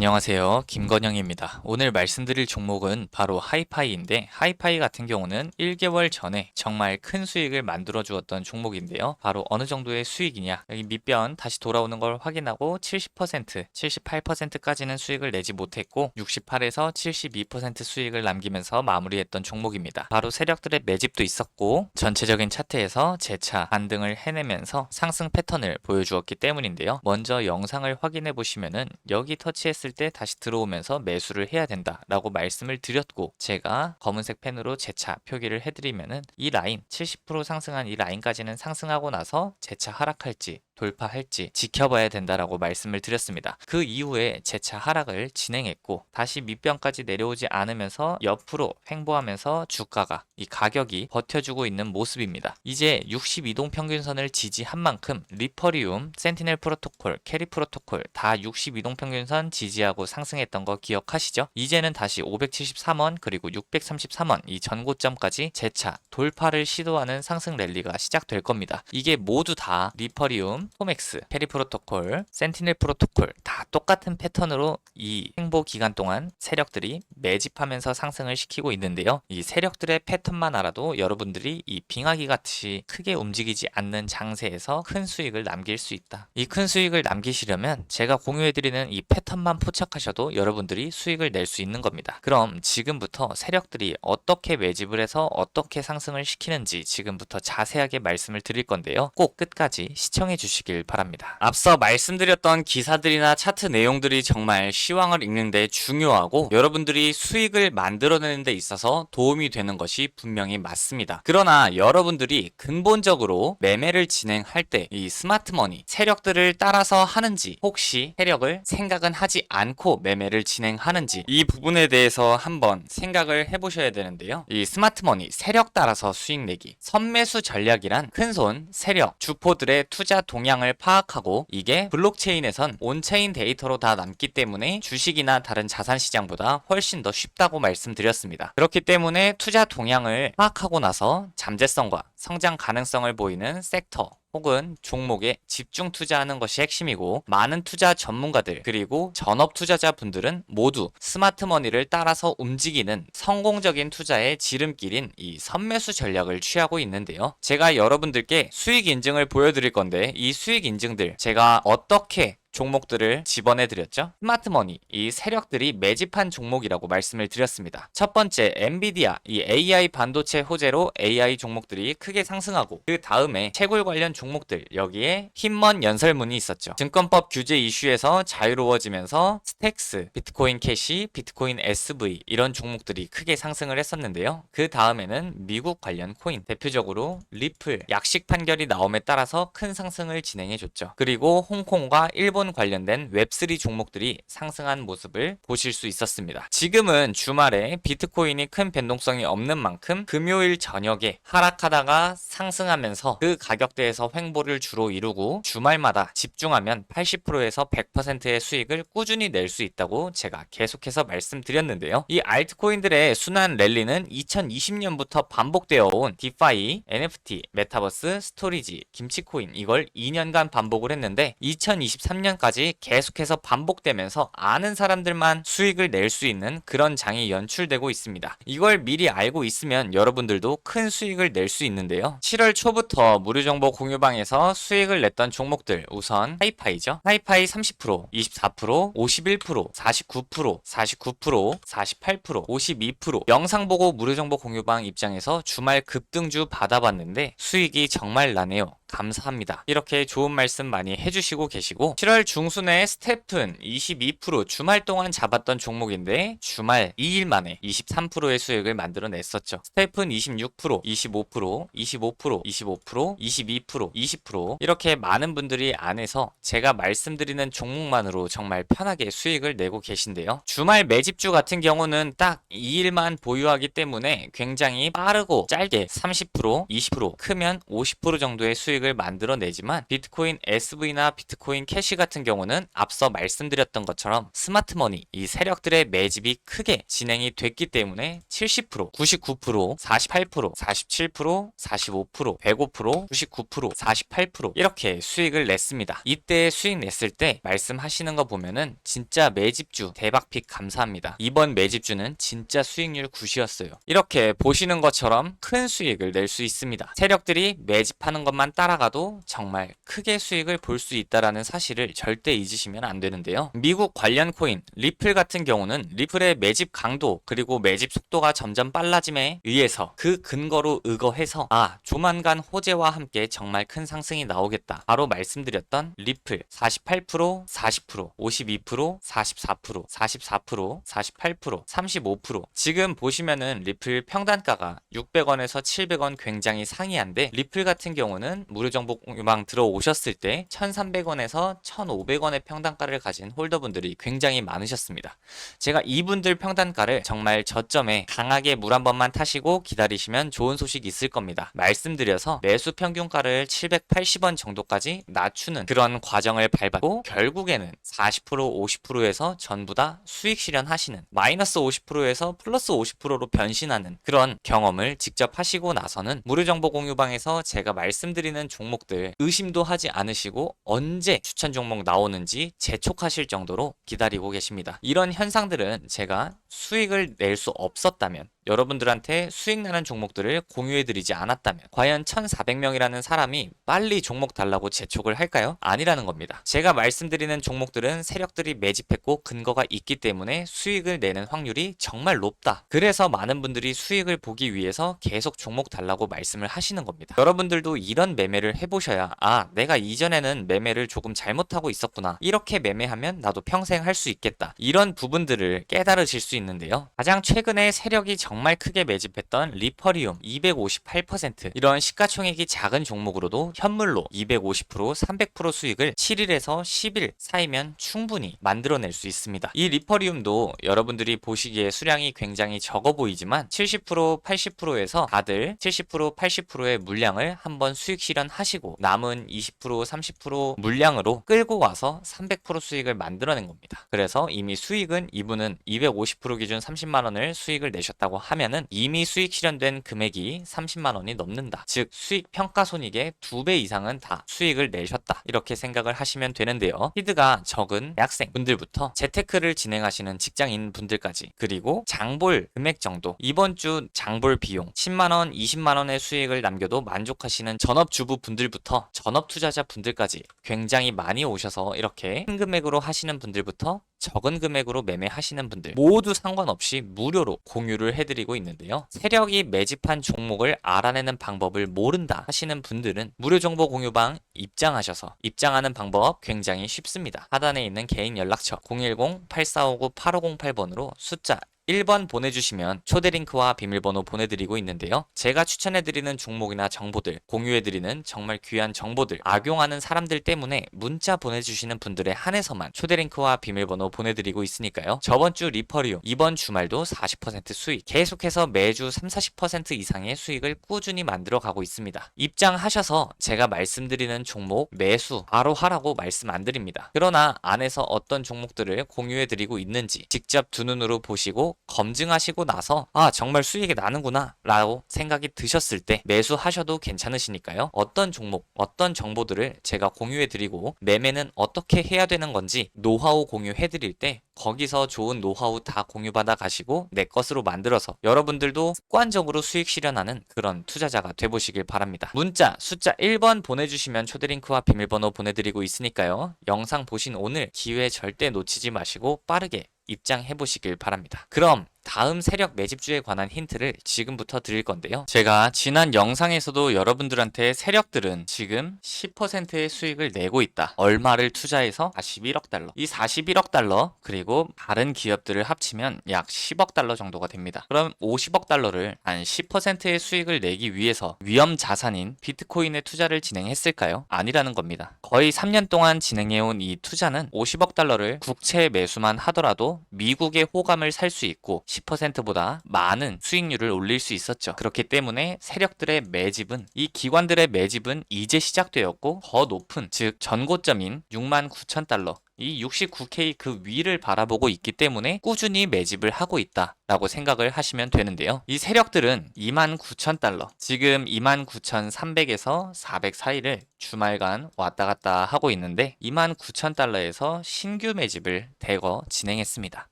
안녕하세요. 김건영입니다. 오늘 말씀드릴 종목은 바로 하이파이인데 하이파이 같은 경우는 1개월 전에 정말 큰 수익을 만들어 주었던 종목인데요. 바로 어느 정도의 수익이냐? 여기 밑변 다시 돌아오는 걸 확인하고 70%, 78%까지는 수익을 내지 못했고 68에서 72% 수익을 남기면서 마무리했던 종목입니다. 바로 세력들의 매집도 있었고 전체적인 차트에서 재차 반등을 해내면서 상승 패턴을 보여주었기 때문인데요. 먼저 영상을 확인해 보시면은 여기 터치했을 때 다시 들어오면서 매수를 해야 된다라고 말씀을 드렸고 제가 검은색 펜으로 재차 표기를 해드리면은 이 라인 70% 상승한 이 라인까지는 상승하고 나서 재차 하락할지 돌파할지 지켜봐야 된다라고 말씀을 드렸습니다. 그 이후에 재차 하락을 진행했고 다시 밑변까지 내려오지 않으면서 옆으로 횡보하면서 주가가 이 가격이 버텨주고 있는 모습입니다. 이제 62동 평균선을 지지한 만큼 리퍼리움, 센티넬 프로토콜, 캐리 프로토콜 다 62동 평균선 지지하고 상승했던 거 기억하시죠? 이제는 다시 573원 그리고 633원 이 전고점까지 재차 돌파를 시도하는 상승 랠리가 시작될 겁니다. 이게 모두 다 리퍼리움, 포맥스, 페리 프로토콜, 센티넬 프로토콜 다 똑같은 패턴으로 이 행보 기간 동안 세력들이 매집하면서 상승을 시키고 있는데요. 이 세력들의 패턴만 알아도 여러분들이 이 빙하기 같이 크게 움직이지 않는 장세에서 큰 수익을 남길 수 있다. 이 큰 수익을 남기시려면 제가 공유해드리는 이 패턴만 포착하셔도 여러분들이 수익을 낼 수 있는 겁니다. 그럼 지금부터 세력들이 어떻게 매집을 해서 어떻게 상승을 시키는지 지금부터 자세하게 말씀을 드릴 건데요. 꼭 끝까지 시청해 주시 길 바랍니다. 앞서 말씀드렸던 기사들이나 차트 내용들이 정말 시황을 읽는데 중요하고 여러분들이 수익을 만들어내는 데 있어서 도움이 되는 것이 분명히 맞습니다. 그러나 여러분들이 근본적으로 매매를 진행할 때 이 스마트머니 세력들을 따라서 하는지 혹시 세력을 생각은 하지 않고 매매를 진행하는지 이 부분에 대해서 한번 생각을 해보셔야 되는데요. 이 스마트머니 세력 따라서 수익 내기 선매수 전략이란 큰손 세력 주포들의 투자 동 향을 파악하고 이게 블록체인에선 온체인 데이터로 다 남기 때문에 주식이나 다른 자산 시장보다 훨씬 더 쉽다고 말씀드렸습니다. 그렇기 때문에 투자 동향을 파악하고 나서 잠재성과 성장 가능성을 보이는 섹터 혹은 종목에 집중 투자하는 것이 핵심이고 많은 투자 전문가들 그리고 전업 투자자분들은 모두 스마트 머니를 따라서 움직이는 성공적인 투자의 지름길인 이 선매수 전략을 취하고 있는데요. 제가 여러분들께 수익 인증을 보여드릴 건데 이 수익 인증들 제가 어떻게 종목들을 집어내 드렸죠. 스마트머니, 이 세력들이 매집한 종목이라고 말씀을 드렸습니다. 첫 번째, 엔비디아, 이 AI 반도체 호재로 AI 종목들이 크게 상승하고 그 다음에 채굴 관련 종목들 여기에 힘먼 연설문이 있었죠. 증권법 규제 이슈에서 자유로워지면서 스택스, 비트코인 캐시, 비트코인 SV 이런 종목들이 크게 상승을 했었는데요. 그 다음에는 미국 관련 코인, 대표적으로 리플, 약식 판결이 나옴에 따라서 큰 상승을 진행해 줬죠. 그리고 홍콩과 일본 관련된 웹3 종목들이 상승한 모습을 보실 수 있었습니다. 지금은 주말에 비트코인이 큰 변동성이 없는 만큼 금요일 저녁에 하락하다가 상승하면서 그 가격대에서 횡보를 주로 이루고 주말마다 집중하면 80%에서 100%의 수익을 꾸준히 낼 수 있다고 제가 계속해서 말씀드렸는데요. 이 알트코인들의 순환 랠리는 2020년부터 반복되어 온 디파이, NFT, 메타버스, 스토리지, 김치코인 이걸 2년간 반복을 했는데 2023년 까지 계속해서 반복되면서 아는 사람들만 수익을 낼 수 있는 그런 장이 연출되고 있습니다. 이걸 미리 알고 있으면 여러분들도 큰 수익을 낼 수 있는데요. 7월 초부터 무료 정보 공유방에서 수익을 냈던 종목들 우선 하이파이죠. 하이파이 30%, 24%, 51%, 49%, 49%, 48%, 52% 영상 보고 무료 정보 공유방 입장에서 주말 급등주 받아봤는데 수익이 정말 나네요. 감사합니다. 이렇게 좋은 말씀 많이 해주시고 계시고 7월 중순에 스태픈 22% 주말 동안 잡았던 종목인데 주말 2일 만에 23%의 수익을 만들어냈었죠. 스태픈 26%, 25%, 25%, 25%, 22%, 20% 이렇게 많은 분들이 안에서 제가 말씀드리는 종목만으로 정말 편하게 수익을 내고 계신데요. 주말 매집주 같은 경우는 딱 2일만 보유하기 때문에 굉장히 빠르고 짧게 30%, 20%, 크면 50% 정도의 수익을 수익을 만들어내지만 비트코인 SV나 비트코인 캐시 같은 경우는 앞서 말씀드렸던 것처럼 스마트머니 이 세력들의 매집이 크게 진행이 됐기 때문에 70%, 99%, 48%, 47%, 45%, 105%, 99%, 48% 이렇게 수익을 냈습니다. 이때 수익 냈을 때 말씀하시는 거 보면은 진짜 매집주 대박픽 감사합니다. 이번 매집주는 진짜 수익률 굿이었어요. 이렇게 보시는 것처럼 큰 수익을 낼 수 있습니다. 세력들이 매집하는 것만 따라 가도 정말 크게 수익을 볼 수 있다라는 사실을 절대 잊으시면 안 되는데요. 미국 관련 코인 리플 같은 경우는 리플의 매집 강도 그리고 매집 속도가 점점 빨라짐에 의해서 그 근거로 의거해서 아 조만간 호재와 함께 정말 큰 상승이 나오겠다. 바로 말씀드렸던 리플 48%, 40%, 52%, 44%, 44%, 48%, 35% 지금 보시면은 리플 평단가가 600원에서 700원 굉장히 상이한데 리플 같은 경우는 무료 정보 공유방 들어오셨을 때 1300원에서 1500원의 평단가를 가진 홀더분들이 굉장히 많으셨습니다. 제가 이분들 평단가를 정말 저점에 강하게 물 한 번만 타시고 기다리시면 좋은 소식 있을 겁니다. 말씀드려서 매수 평균가를 780원 정도까지 낮추는 그런 과정을 밟았고 결국에는 40% 50%에서 전부 다 수익 실현하시는 마이너스 50%에서 플러스 50%로 변신하는 그런 경험을 직접 하시고 나서는 무료 정보 공유방에서 제가 말씀드리는 종목들 의심도 하지 않으시고 언제 추천 종목 나오는지 재촉하실 정도로 기다리고 계십니다. 이런 현상들은 제가 수익을 낼 수 없었다면 여러분들한테 수익 나는 종목들을 공유해드리지 않았다면 과연 1400명이라는 사람이 빨리 종목 달라고 재촉을 할까요? 아니라는 겁니다. 제가 말씀드리는 종목들은 세력들이 매집했고 근거가 있기 때문에 수익을 내는 확률이 정말 높다. 그래서 많은 분들이 수익을 보기 위해서 계속 종목 달라고 말씀을 하시는 겁니다. 여러분들도 이런 매매를 해보셔야 아 내가 이전에는 매매를 조금 잘못하고 있었구나. 이렇게 매매하면 나도 평생 할 수 있겠다. 이런 부분들을 깨달으실 수 있는 데요. 가장 최근에 세력이 정말 크게 매집했던 리퍼리움 258% 이런 시가총액이 작은 종목으로도 현물로 250% 300% 수익을 7일에서 10일 사이면 충분히 만들어낼 수 있습니다. 이 리퍼리움도 여러분들이 보시기에 수량이 굉장히 적어 보이지만 70% 80%에서 다들 70% 80%의 물량을 한번 수익 실현하시고 남은 20% 30% 물량으로 끌고 와서 300% 수익을 만들어낸 겁니다. 그래서 이미 수익은 이분은 250% 기준 30만 원을 수익을 내셨다고 하면은 이미 수익 실현된 금액이 30만 원이 넘는다. 즉 수익 평가 손익의 2배 이상은 다 수익을 내셨다. 이렇게 생각을 하시면 되는데요. 히드가 적은 대학생 분들부터 재테크를 진행하시는 직장인 분들까지 그리고 장볼 금액 정도 이번 주 장볼 비용 10만 원, 20만 원의 수익을 남겨도 만족하시는 전업 주부 분들부터 전업 투자자 분들까지 굉장히 많이 오셔서 이렇게 큰 금액으로 하시는 분들부터 적은 금액으로 매매하시는 분들 모두 상관없이 무료로 공유를 해드리고 있는데요. 세력이 매집한 종목을 알아내는 방법을 모른다 하시는 분들은 무료 정보 공유방 입장하셔서 입장하는 방법 굉장히 쉽습니다. 하단에 있는 개인 연락처 010-8459-8508번으로 숫자 1번 보내주시면 초대 링크와 비밀번호 보내드리고 있는데요. 제가 추천해드리는 종목이나 정보들, 공유해드리는 정말 귀한 정보들, 악용하는 사람들 때문에 문자 보내주시는 분들에 한해서만 초대 링크와 비밀번호 보내드리고 있으니까요. 저번 주 리퍼리움, 이번 주말도 40% 수익, 계속해서 매주 3, 40% 이상의 수익을 꾸준히 만들어 가고 있습니다. 입장하셔서 제가 말씀드리는 종목 매수 바로 하라고 말씀 안 드립니다. 그러나 안에서 어떤 종목들을 공유해드리고 있는지 직접 두 눈으로 보시고 검증하시고 나서 아 정말 수익이 나는구나 라고 생각이 드셨을 때 매수하셔도 괜찮으시니까요 어떤 종목 어떤 정보들을 제가 공유해 드리고 매매는 어떻게 해야 되는 건지 노하우 공유해 드릴 때 거기서 좋은 노하우 다 공유받아 가시고 내 것으로 만들어서 여러분들도 습관적으로 수익 실현하는 그런 투자자가 돼보시길 바랍니다. 문자 숫자 1번 보내주시면 초대링크와 비밀번호 보내드리고 있으니까요. 영상 보신 오늘 기회 절대 놓치지 마시고 빠르게 입장해 보시길 바랍니다. 그럼 다음 세력 매집주에 관한 힌트를 지금부터 드릴 건데요. 제가 지난 영상에서도 여러분들한테 세력들은 지금 10%의 수익을 내고 있다. 얼마를 투자해서 41억 달러. 이 41억 달러 그리고 다른 기업들을 합치면 약 10억 달러 정도가 됩니다. 그럼 50억 달러를 한 10%의 수익을 내기 위해서 위험 자산인 비트코인에 투자를 진행했을까요? 아니라는 겁니다. 거의 3년 동안 진행해온 이 투자는 50억 달러를 국채 매수만 하더라도 미국의 호감을 살 수 있고 10%보다 많은 수익률을 올릴 수 있었죠. 그렇기 때문에 세력들의 매집은 이 기관들의 매집은 이제 시작되었고 더 높은 즉 전고점인 6만 9천 달러 이 69K 그 위를 바라보고 있기 때문에 꾸준히 매집을 하고 있다 라고 생각을 하시면 되는데요. 이 세력들은 29,000달러, 지금 29,300에서 400 사이를 주말간 왔다 갔다 하고 있는데 29,000달러에서 신규 매집을 대거 진행했습니다.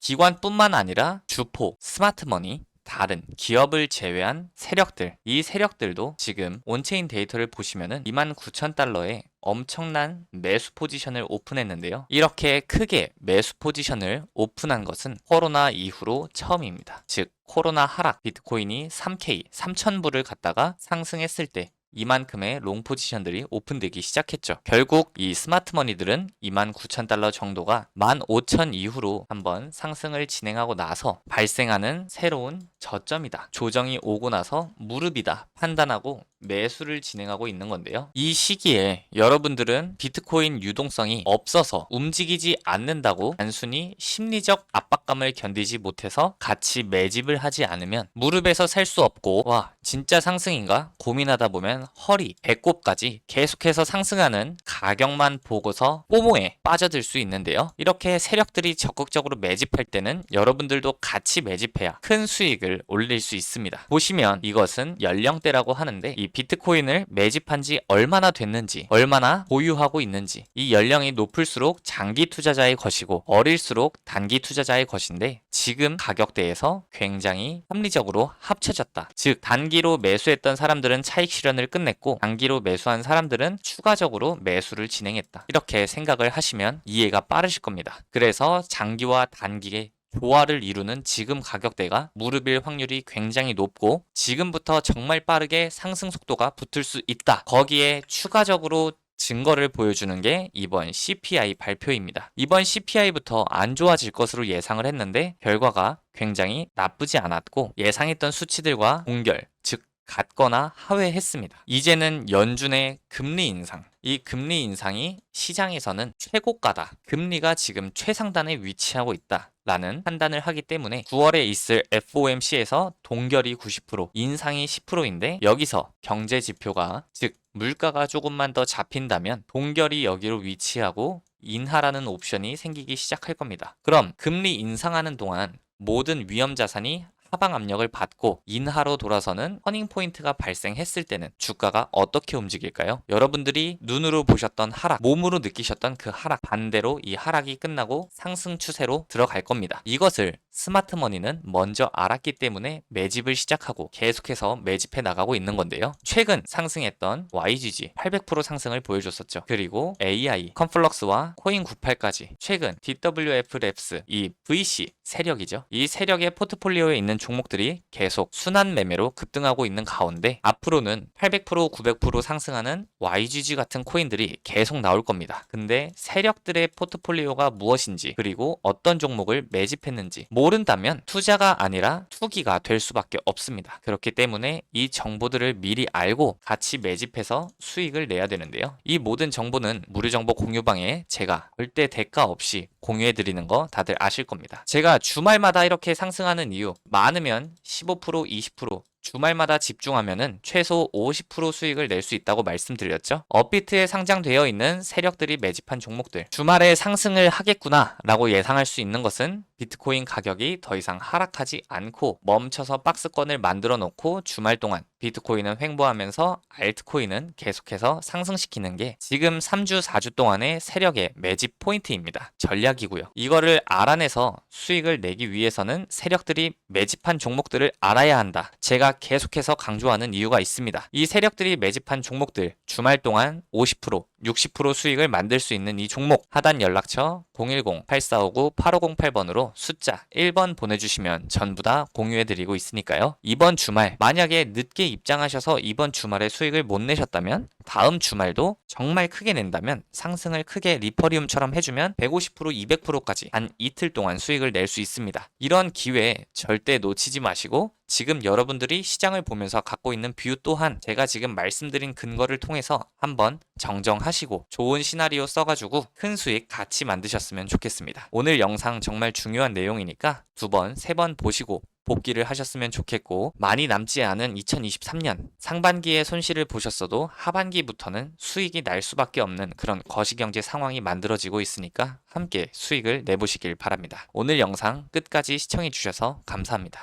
기관뿐만 아니라 주포, 스마트머니, 다른 기업을 제외한 세력들, 이 세력들도 지금 온체인 데이터를 보시면은 29,000달러에 엄청난 매수 포지션을 오픈했는데요. 이렇게 크게 매수 포지션을 오픈한 것은 코로나 이후로 처음입니다. 즉, 코로나 하락 비트코인이 3K, 3,000불을 갔다가 상승했을 때 이만큼의 롱 포지션들이 오픈되기 시작했죠. 결국 이 스마트 머니들은 29,000달러 정도가 15,000 이후로 한번 상승을 진행하고 나서 발생하는 새로운 저점이다. 조정이 오고 나서 무릎이다. 판단하고 매수를 진행하고 있는 건데요. 이 시기에 여러분들은 비트코인 유동성이 없어서 움직이지 않는다고 단순히 심리적 압박감을 견디지 못해서 같이 매집을 하지 않으면 무릎에서 살 수 없고 와 진짜 상승인가 고민하다 보면 허리, 배꼽까지 계속해서 상승하는 가격만 보고서 포모에 빠져들 수 있는데요. 이렇게 세력들이 적극적으로 매집할 때는 여러분들도 같이 매집해야 큰 수익을 올릴 수 있습니다. 보시면 이것은 연령대라고 하는데 이 비트코인을 매집한 지 얼마나 됐는지, 얼마나 보유하고 있는지, 이 연령이 높을수록 장기 투자자의 것이고 어릴수록 단기 투자자의 것인데 지금 가격대에서 굉장히 합리적으로 합쳐졌다. 즉 단기로 매수했던 사람들은 차익 실현을 끝냈고 단기로 매수한 사람들은 추가적으로 매수를 진행했다. 이렇게 생각을 하시면 이해가 빠르실 겁니다. 그래서 장기와 단기의 조화를 이루는 지금 가격대가 무릎일 확률이 굉장히 높고 지금부터 정말 빠르게 상승 속도가 붙을 수 있다. 거기에 추가적으로 증거를 보여주는 게 이번 CPI 발표입니다. 이번 CPI부터 안 좋아질 것으로 예상을 했는데 결과가 굉장히 나쁘지 않았고 예상했던 수치들과 동결, 즉 같거나 하회했습니다. 이제는 연준의 금리 인상, 이 금리 인상이 시장에서는 최고가다. 금리가 지금 최상단에 위치하고 있다. 라는 판단을 하기 때문에 9월에 있을 FOMC에서 동결이 90%, 인상이 10%인데 여기서 경제 지표가 즉 물가가 조금만 더 잡힌다면 동결이 여기로 위치하고 인하라는 옵션이 생기기 시작할 겁니다. 그럼 금리 인상하는 동안 모든 위험 자산이 하방 압력을 받고 인하로 돌아서는 터닝 포인트가 발생했을 때는 주가가 어떻게 움직일까요? 여러분들이 눈으로 보셨던 하락, 몸으로 느끼셨던 그 하락 반대로 이 하락이 끝나고 상승 추세로 들어갈 겁니다. 이것을 스마트머니는 먼저 알았기 때문에 매집을 시작하고 계속해서 매집해 나가고 있는 건데요. 최근 상승했던 YGG 800% 상승을 보여줬었죠. 그리고 AI, 컨플럭스와 코인98까지 최근 DWF 랩스 이 VC 세력이죠. 이 세력의 포트폴리오에 있는 종목들이 계속 순환 매매로 급등하고 있는 가운데 앞으로는 800% 900% 상승하는 YGG 같은 코인들이 계속 나올 겁니다. 근데 세력들의 포트폴리오가 무엇인지 그리고 어떤 종목을 매집했는지 모 른다면 투자가 아니라 투기가 될 수밖에 없습니다. 그렇기 때문에 이 정보들을 미리 알고 같이 매집해서 수익을 내야 되는데요. 이 모든 정보는 무료 정보 공유방에 제가 절대 대가 없이 공유해 드리는 거 다들 아실 겁니다. 제가 주말마다 이렇게 상승하는 이유 많으면 15% 20% 주말마다 집중하면은 최소 50% 수익을 낼 수 있다고 말씀드렸죠. 업비트에 상장되어 있는 세력들이 매집한 종목들. 주말에 상승을 하겠구나 라고 예상할 수 있는 것은 비트코인 가격이 더 이상 하락하지 않고 멈춰서 박스권을 만들어 놓고 주말 동안 비트코인은 횡보하면서 알트코인은 계속해서 상승시키는 게 지금 3주, 4주 동안의 세력의 매집 포인트입니다. 전략이고요. 이거를 알아내서 수익을 내기 위해서는 세력들이 매집한 종목들을 알아야 한다. 제가 계속해서 강조하는 이유가 있습니다. 이 세력들이 매집한 종목들 주말 동안 50%, 60% 수익을 만들 수 있는 이 종목 하단 연락처 010-8459-8508번으로 숫자 1번 보내주시면 전부 다 공유해드리고 있으니까요. 이번 주말 만약에 늦게 입장하셔서 이번 주말에 수익을 못 내셨다면 다음 주말도 정말 크게 낸다면 상승을 크게 리퍼리움처럼 해주면 150% 200%까지 한 이틀 동안 수익을 낼 수 있습니다. 이런 기회 절대 놓치지 마시고 지금 여러분들이 시장을 보면서 갖고 있는 뷰 또한 제가 지금 말씀드린 근거를 통해서 한번 정정하시고 좋은 시나리오 써가지고 큰 수익 같이 만드셨으면 좋겠습니다. 오늘 영상 정말 중요한 내용이니까 두 번, 세 번 보시고 복귀를 하셨으면 좋겠고 많이 남지 않은 2023년 상반기에 손실을 보셨어도 하반기부터는 수익이 날 수밖에 없는 그런 거시경제 상황이 만들어지고 있으니까 함께 수익을 내보시길 바랍니다. 오늘 영상 끝까지 시청해 주셔서 감사합니다.